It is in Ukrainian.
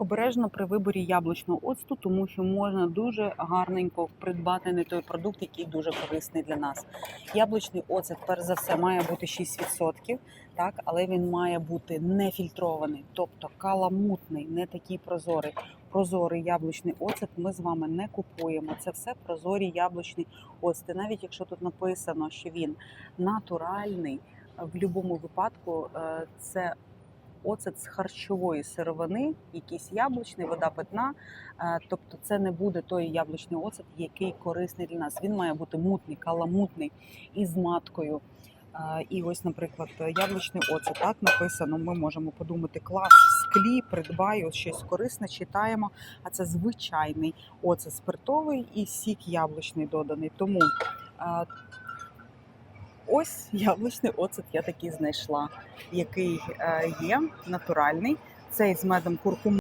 Обережно при виборі яблучного оцту, тому що можна дуже гарненько придбати не той продукт, який дуже корисний для нас. Яблучний оцет, перш за все, має бути 6%, так, але він має бути не фільтрований, тобто каламутний, не такий прозорий. Прозорий яблучний оцет ми з вами не купуємо. Це все прозорі яблучні оцти. Навіть якщо тут написано, що він натуральний, в будь-якому випадку е, це оцет з харчової сировини, якийсь яблучний, вода питна. Е, Тобто це не буде той яблучний оцет, який корисний для нас. Він має бути мутний, каламутний із маткою. Е, І ось, наприклад, яблучний оцет так написано. Ми можемо подумати, клас в склі, придбаю щось корисне, читаємо. А це звичайний оцет спиртовий і сік яблучний доданий. Тому е, ось яблучний оцет я такий знайшла, який е, є натуральний. Цей з медом куркуму.